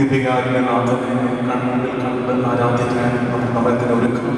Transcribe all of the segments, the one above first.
കാരുണ്യനാഥനെ കണ്ണിൽ കണ്ട് ആരാധിക്കാൻ നമുക്ക് നമ്മെ തന്നെ ഒരുക്കാം.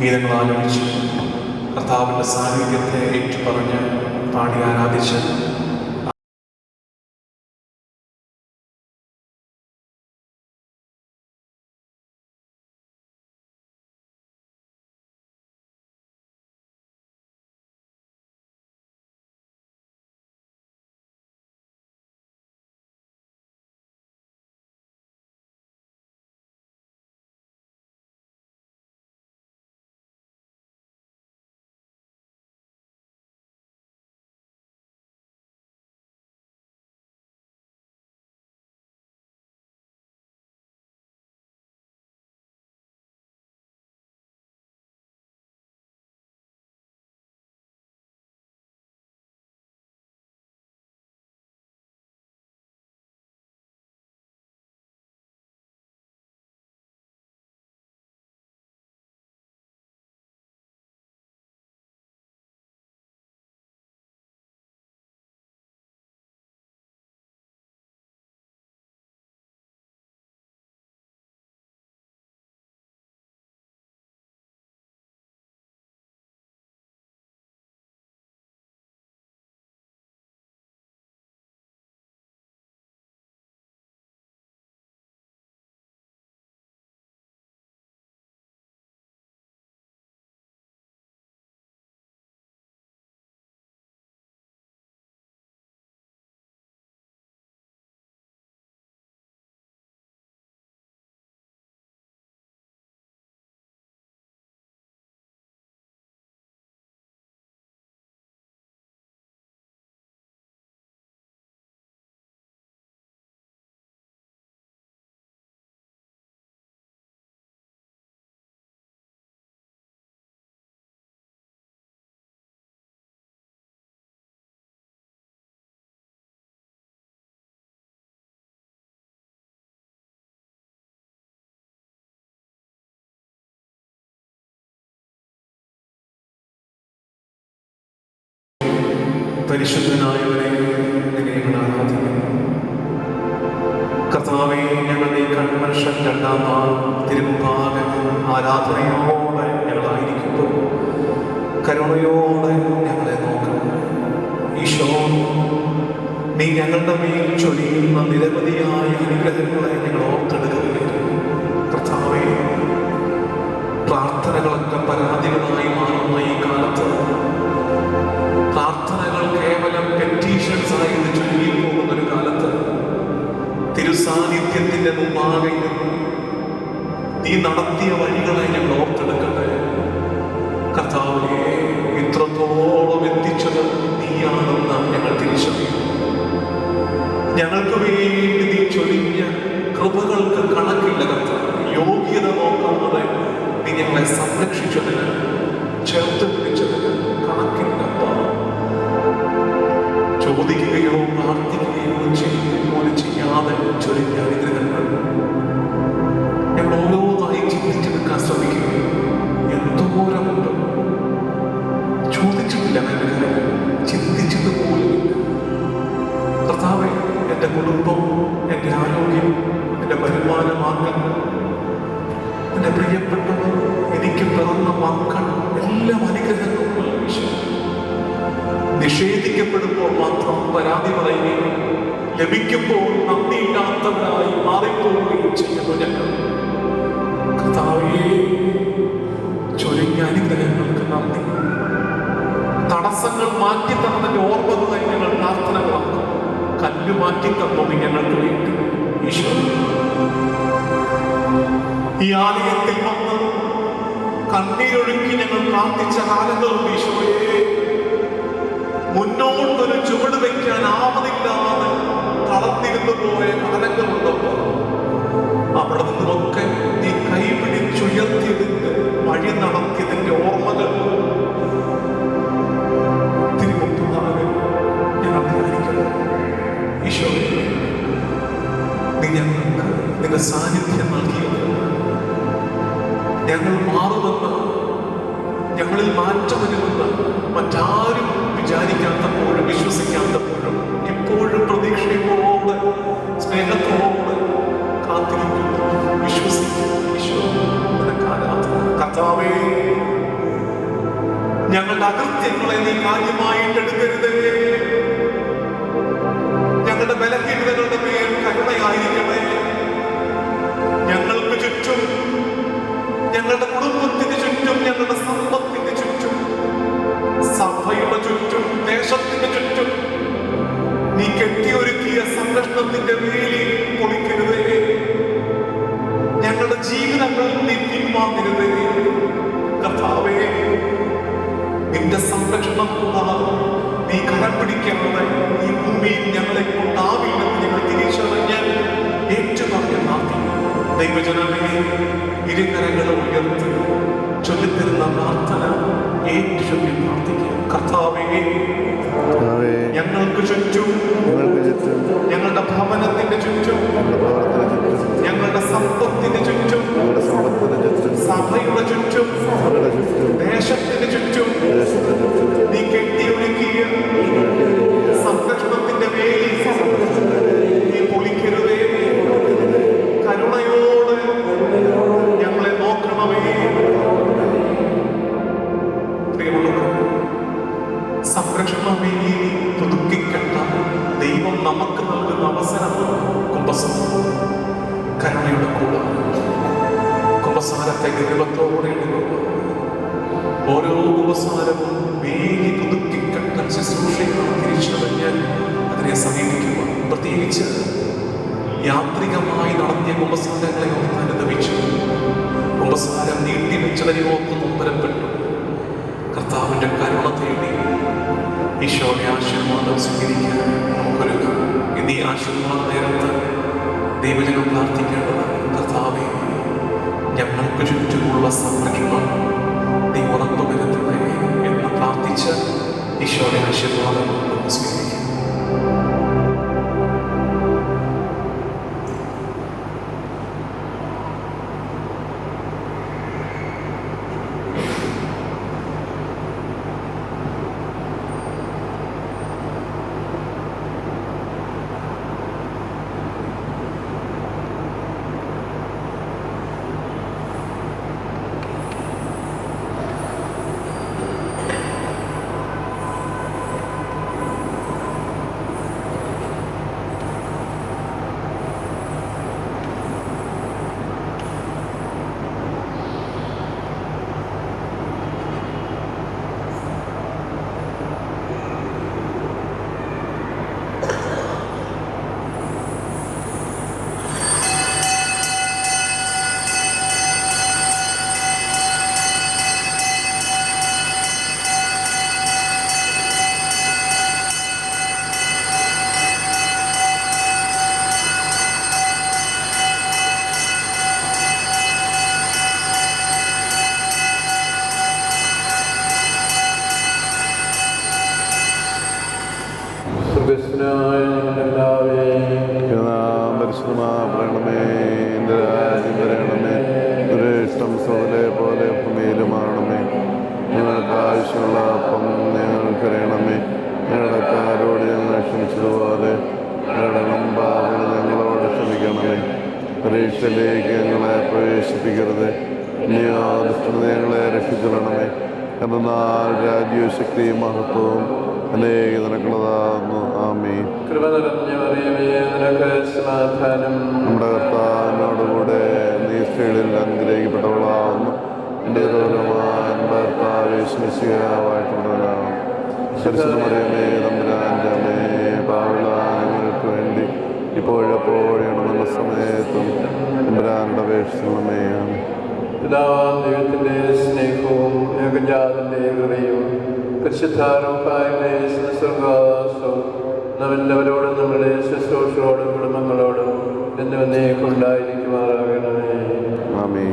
ഗീതങ്ങൾ ആലപിച്ച് കർത്താവിന്റെ സാന്നിധ്യത്തെ ഏറ്റുപറഞ്ഞ് പാടി ആരാധിച്ച് പരിശുദ്ധനായവനെ ഞങ്ങൾ ആരാധിക്കുന്നു. കർത്താവെ ഞങ്ങളുടെ കൺവെൻഷൻ രണ്ടാം നാൾ തിരുമുമ്പാകെ ആരാധനയോടെ ഞങ്ങളായിരിക്കുമ്പോൾ കരുണയോടെ ഞങ്ങളെ നോക്കണം ഈശോ നീ ഞങ്ങളുടെ മേൽ ചൊരിയുന്ന നിരവധിയായ അനുഗ്രഹങ്ങളെ ഞങ്ങൾ ഇരുന്ന് നീ നടത്തിയ വഴികളെ ഞങ്ങൾ ഓർത്തെടുക്കട്ടെ. കർത്താവിനെ ഇത്രത്തോളം എത്തിച്ചത് നീയാണെന്ന് ഞങ്ങൾ തിരിച്ചറിയുന്നു. ഞങ്ങൾക്ക് വേണ്ടി നീ ചൊരിഞ്ഞ കൃപകൾക്ക് കണക്കില്ല കർത്താവ്. യോഗ്യത നോക്കാതെ നീ ഞങ്ങളെ സംരക്ഷിച്ചതിന് ചേർത്ത് പിടിച്ചതിന് ചോദിക്കുകയോ പ്രാർത്ഥിക്കുകയോ ചെയ്യുകയോ ചെയ്യാതെ ചൊരിഞ്ഞ അനുഗ്രഹങ്ങൾ എന്റെ പ്രിയപ്പെട്ടവർ എനിക്ക് പിറന്ന മക്കൾ എല്ലാം അനുഗ്രഹങ്ങൾ നിഷേധിക്കപ്പെടുമ്പോൾ മാത്രം പരാതി പറയുകയും ലഭിക്കുമ്പോൾ നന്ദിയില്ലാത്തവരായി മാറിപ്പോവുകയും ചെയ്യുന്നു ഞങ്ങൾ. കർത്താവേ ചുരുങ്ങിയ അനുഗ്രഹങ്ങൾക്ക് നന്ദി. തടസ്സങ്ങൾ മാറ്റി തന്നതിന്റെ ഓർമ്മകളെ ഞങ്ങൾ പ്രാർത്ഥനകളാക്കും. കല്ല് മാറ്റി ഞങ്ങൾക്ക് വേണ്ടി. ഈശോ. ഈ ആലയത്തിൽ വന്ന് കണ്ണീരൊഴുക്കി ഞങ്ങൾ പ്രാർത്ഥിച്ച കാലങ്ങളും ഈശോയെ മുന്നോട്ടൊരു ചുവട് വയ്ക്കാൻ ആവതില്ലാതെ തളർന്നിരുന്നു പോയ കാലങ്ങളുണ്ടപ്പോ അവിടെ നിന്നൊക്കെ നീ കൈപിടിച്ചുയർത്തിയതിന്റെ വഴി നടത്തിയതിന്റെ ഓർമ്മകൾ തിരുമുട്ടുന്നാകെ ഞങ്ങൾ സാന്നിധ്യം നൽകിയത് ഞങ്ങൾ മാറുമെന്ന് ഞങ്ങളിൽ മാറ്റം വരുമെന്ന് മറ്റാരും വിചാരിക്കാത്തപ്പോഴും വിശ്വസിക്കാത്തപ്പോഴും ഇപ്പോഴും പ്രതീക്ഷയോട് സ്നേഹത്തോട് കാത്തിരിക്കുന്നു. വിശ്വസിക്കുന്നു. കർത്താവേ ഞങ്ങളുടെ അകൃത്യങ്ങളെ നീ കാര്യമായിട്ട് എടുക്കരുതേ. പിൻവാങ്ങരുതേ കർത്താവേ നിന്റെ സംരക്ഷണം കൂടാതെ നീ കരം പിടിക്കാതെ ഈ ഭൂമിയിൽ ഞങ്ങളെ കൊണ്ടാവില്ലെന്ന് ഞങ്ങൾ തിരിച്ചറിഞ്ഞ് ഏറ്റുപറഞ്ഞ പ്രാർത്ഥന ദൈവജനമേ ഇരുകരങ്ങളും ഉയർത്തി ചൊല്ലിത്തരുന്ന പ്രാർത്ഥന ഏറ്റുചൊല്ലി പ്രാർത്ഥിക്കുക കർത്താവേ ഞങ്ങൾക്ക് ചുറ്റും ഞങ്ങളുടെ ഭവനത്തിന്റെ ചുറ്റും പ്രിയമുള്ളവരെ, സംരക്ഷണ വേലി പുതുക്കിക്കണ്ട ദൈവം നമുക്ക് നൽകുന്ന അവസരം കുംഭസം കരുണയുടെ കൂടെ. കുംഭസാരത്തെ ഗൗരവത്തോടെ ഓരോ കുമ്പസാരവും വേലി പുതുക്കിക്കട്ട ശുശ്രൂഷയാണ് തിരിച്ചറിഞ്ഞ് അതിനെ സമീപിക്കുക. പ്രത്യേകിച്ച് യാത്രികമായി നടത്തിയ കുമ്പസാരങ്ങളെ ഓർത്ത് അനുദവിച്ചു കുമ്പസാരം നീട്ടിവെച്ചതിനെ ഓർത്ത് കർത്താവിന്റെ കരുണ തേടി ഈശോയുടെ ആശീർവാദം സ്വീകരിക്കാൻ നമുക്കൊരുക്കാം ഇന്ന് ഈ നേരത്ത് ദൈവജനം പ്രാർത്ഥിക്കേണ്ടത് കർത്താവെ ഞങ്ങൾക്ക് ചുറ്റുമുള്ള സംരക്ഷണം നീ ഉറപ്പു വരുത്തണേ എന്ന് പ്രാർത്ഥിച്ച് ഈശോയുടെ ആശീർവാദം നമുക്ക് സ്വീകരിക്കാം. ആവശ്യമുള്ള അപ്പം ഞങ്ങൾക്കറിയണമേ ഞങ്ങളുടെ കാരോട് ഞങ്ങൾ ക്ഷമിച്ചതുപോലെ ഞങ്ങളുടെ മുമ്പാവുകൾ ഞങ്ങളോട് ക്ഷമിക്കണമേ. പരീക്ഷയിലേക്ക് ഞങ്ങളെ പ്രവേശിപ്പിക്കരുത്. ദുഷ്ടത ഞങ്ങളെ രക്ഷിച്ചിടണമേ. എന്നാൽ രാജ്യവും ശക്തിയും മഹത്വവും അനേക നിനക്കുള്ളതാകുന്നു. ആമേ നമ്മുടെ കർത്താവിനോടുകൂടെ നീ സ്ത്രീകളിൽ അനുഗ്രഹിക്കപ്പെട്ടവളാവുന്നു. എന്റെ പരിശുദ്ധമറിയമേ തമ്പുരാന്റെ അമ്മേ വേണ്ടി ഇപ്പോഴെപ്പോഴും സമയത്തും തമ്പുരാനുടെ അപേക്ഷിക്കണമേ പിതാവാം ദൈവത്തിന്റെ സ്നേഹവും ഏകജാതന്റെ കൃപയും പരിശുദ്ധാരൂപായുടെ സ്വർഗാസവും നമ്മെല്ലാവരോടും നമ്മുടെ ശുശ്രൂഷയോടും കുടുംബങ്ങളോടും എന്നിവ വന്നേക്കുണ്ടായിരിക്കുമാറാകണമേ ആമേ